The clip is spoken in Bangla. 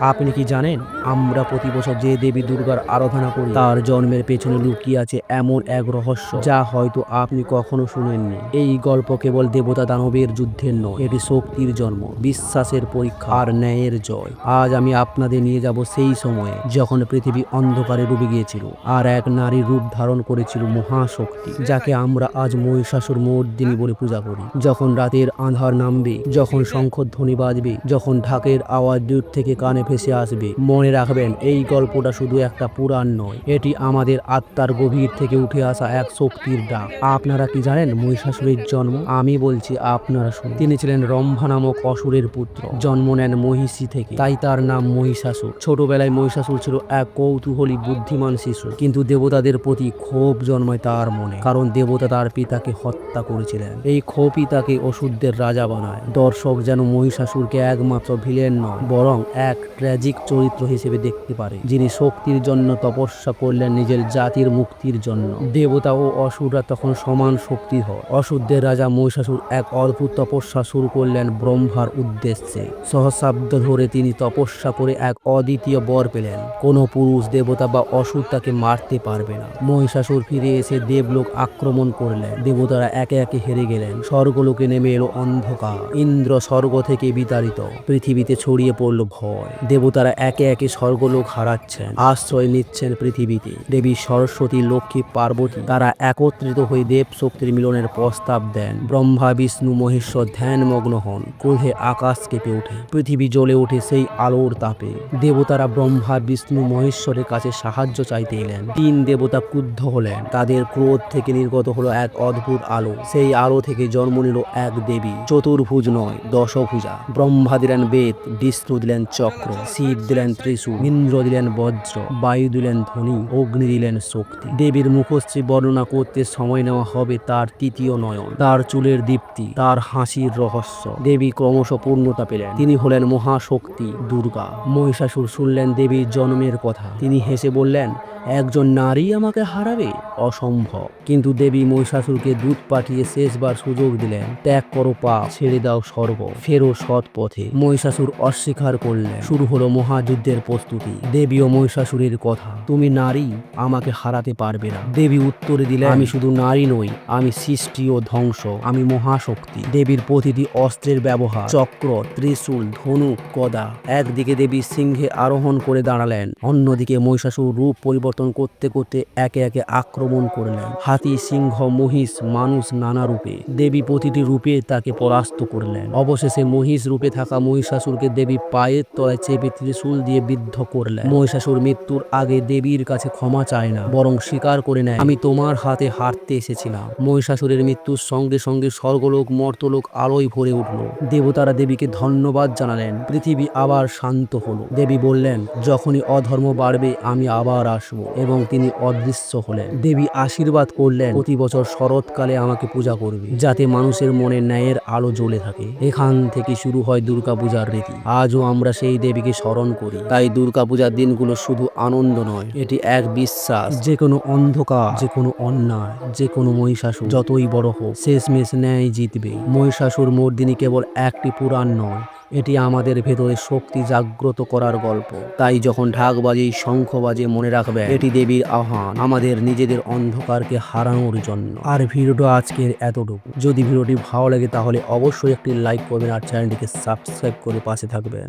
আপনি কি জানেন, আমরা প্রতি বছর যে দেবী দুর্গার আরাধনা করি, তার জন্মের পেছনে লুকিয়ে আছে এমন এক রহস্য, যা হয়তো আপনি কখনো শুনেননি। এই গল্প কেবল দেবতা দানবের যুদ্ধের নয়, এটি শক্তির জন্ম, বিশ্বাসের পরীক্ষা আর ন্যায়ের জয়। আজ আমি আপনাদের নিয়ে যাব সেই সময়ে, যখন পৃথিবী অন্ধকারে ডুবে গিয়েছিল, আর এক নারীর রূপ ধারণ করেছিল মহাশক্তি, যাকে আমরা আজ মহিষাসুর মর্দিনী বলে পূজা করি। যখন রাতের আঁধার নামবে, যখন শঙ্খধ্বনি বাজবে, যখন ঢাকের আওয়াজ দূর থেকে কানে ভেসে আসবে। মনে রাখবেন, এই গল্পটা শুধু একটা পুরাণ নয়, এটি আমাদের আত্মার গভীর থেকে উঠে আসা এক শক্তির ডাক আপনারা কি জানেন মহিষাসুরের জন্ম? আমি বলছি আপনারা শুনুন। তিনি ছিলেন রম্ভা নামক অসুরের পুত্র। জন্ম নেন মহিষী থেকে, তাই তার নাম মহিষাসুর। ছোটবেলায় মহিষাসুর ছিল এক কৌতূহলী, বুদ্ধিমান শিশু, কিন্তু দেবতাদের প্রতি ক্ষোভ জন্মায় তার মনে, কারণ দেবতা তার পিতাকে হত্যা করেছিলেন। এই ক্ষোভই তাকে অসুরদের রাজা বানায়। দর্শক যেন মহিষাসুরকে একমাত্র ভিলেন নয় বরং এক ট্র্যাজিক চরিত্র হিসেবে দেখতে পারে, যিনি শক্তির জন্য তপস্যা করলেন নিজের জাতির মুক্তির জন্য। দেবতা ও অসুররা তখন সমান শক্তি হয়। অসুরদের রাজা মহিষাসুর এক অদ্ভুত তপস্যা শুরু করলেন ব্রহ্মার উদ্দেশ্যে। সহস্রাব্দ ধরে তিনি তপস্যা করে এক অদ্বিতীয় বর পেলেন। কোনো পুরুষ, দেবতা বা অসুর তাকে মারতে পারবে না। মহিষাসুর ফিরে এসে দেবলোক আক্রমণ করলেন। দেবতারা একে একে হেরে গেলেন। স্বর্গলোকে নেমে এলো অন্ধকার। ইন্দ্র স্বর্গ থেকে বিতাড়িত। পৃথিবীতে ছড়িয়ে পড়ল ভয়। দেবতারা একে একে স্বর্গলোক হারাচ্ছেন, আশ্রয় নিচ্ছেন পৃথিবীতে। দেবী সরস্বতী, লক্ষ্মী, পার্বতী, তারা একত্রিত হয়ে দেব শক্তির মিলনের প্রস্তাব দেন। ব্রহ্মা, বিষ্ণু, মহেশ্বর ধ্যানমগ্ন হন, ক্রোধে আকাশ কেঁপে ওঠে, পৃথিবী জ্বলে ওঠে সেই আলোর তাপে। দেবতারা ব্রহ্মা, বিষ্ণু, মহেশ্বরের কাছে সাহায্য চাইতে এলেন। তিন দেবতা ক্রুদ্ধ হলেন। তাদের ক্রোধ থেকে নির্গত হলো এক অদ্ভুত আলো। সেই আলো থেকে জন্ম নিল এক দেবী, চতুর্ভুজ নয়, দশভুজা। ব্রহ্মা দিলেন বেদ বিষ্ণু দিলেন চক্র। শিব দিলেন ত্রিশূল, ইন্দ্র দিলেন বজ্র, বায়ু দিলেন ধ্বনি, অগ্নি দিলেন শক্তি। দেবীর মুখশ্রী বর্ণনা করতে সময় নেওয়া হবে তার তৃতীয় নয়ন। তার চুলের দীপ্তি, তার হাসির রহস্য। দেবী ক্রমশ পূর্ণতা পেলেন। তিনি হলেন মহাশক্তি, দুর্গা। মহিষাসুর শুনলেন দেবীর জন্মের কথা। তিনি হেসে বললেন একজন নারী আমাকে হারাবে? অসম্ভব। কিন্তু দেবী মহিষাসুরকে দুধ পাঠিয়ে শেষবার সুযোগ দিলেন। ত্যাগ করো পা ছেড়ে দাও সর্ব ফেরো সৎ পথে। মহিষাসুর অস্বীকার করলেন। শুরু হলো মহাযুদ্ধের প্রস্তুতি। দেবী ও মহিষাসুরের কথা, তুমি নারী, আমাকে হারাতে পারবে না। দেবী উত্তরে দিলে আমি শুধু নারী নই, আমি সৃষ্টি ও ধ্বংস, আমি মহাশক্তি। দেবীর প্রতিটি অস্ত্রের ব্যবহার, চক্র, ত্রিশূল, ধনুক কদা একদিকে দেবী সিংহে আরোহণ করে দাঁড়ালেন, অন্যদিকে মহিষাসুর রূপ পরিবর্তন করতে করতে একে একে আক্রমণ করলেন। হাতি, সিংহ, মহিষ, মানুষ নানা রূপে। দেবী প্রতিটি রূপে তাকে পরাস্ত করলেন। অবশেষে মহিষ রূপে থাকা মহিষাসুরকে দেবী পায়ের তলায় চেপে ত্রিশূল দিয়ে বিদ্ধ করলেন। মহিষাসুর মৃত্যুর আগে দেবীর কাছে ক্ষমা চায় না, বরং স্বীকার করে নেয়, আমি তোমার হাতে হারতে এসেছিলাম। মহিষাসুরের মৃত্যুর সঙ্গে সঙ্গে স্বর্গলোক, মর্তলোক আলোয় ভরে উঠল। দেবতারা দেবীকে ধন্যবাদ জানালেন। পৃথিবী আবার শান্ত হলো। দেবী বললেন, যখনই অধর্ম বাড়বে, আমি আবার আসব। এবং তিনি অদৃশ্য হলেন। দেবী আশীর্বাদ করলেন, প্রতি বছর শরৎকালে আমাকে পূজা করবে, যাতে মানুষের মনে ন্যায়ের আলো জ্বলে থাকে। এখান থেকে শুরু হয় দুর্গাপূজার রীতি। আজও আমরা সেই দেবীকে স্মরণ করি। তাই দুর্গাপূজার দিনগুলো শুধু আনন্দ নয়, এটি এক বিশ্বাস। যে কোনো অন্ধকার যে কোনো অন্যায় যে কোনো মহিষাসুর, যতই বড় হোক, শেষমেশ ন্যায় জিতবে মহিষাসুর মর্দিনী কেবল একটি পুরাণ নয় এটি আমাদের ভেতরে শক্তি জাগ্রত করার গল্প। তাই যখন ঢাক বাজে, শঙ্খ বাজে, মনে রাখবে এটি দেবীর আহ্বান, আমাদের নিজেদের অন্ধকারকে হারানোর জন্য। আর ভিডিওটা আজকের এতটুকু। যদি ভিডিওটি ভালো লাগে, তাহলে অবশ্যই একটি লাইক করবেন আর চ্যানেলটিকে সাবস্ক্রাইব করে পাশে থাকবেন।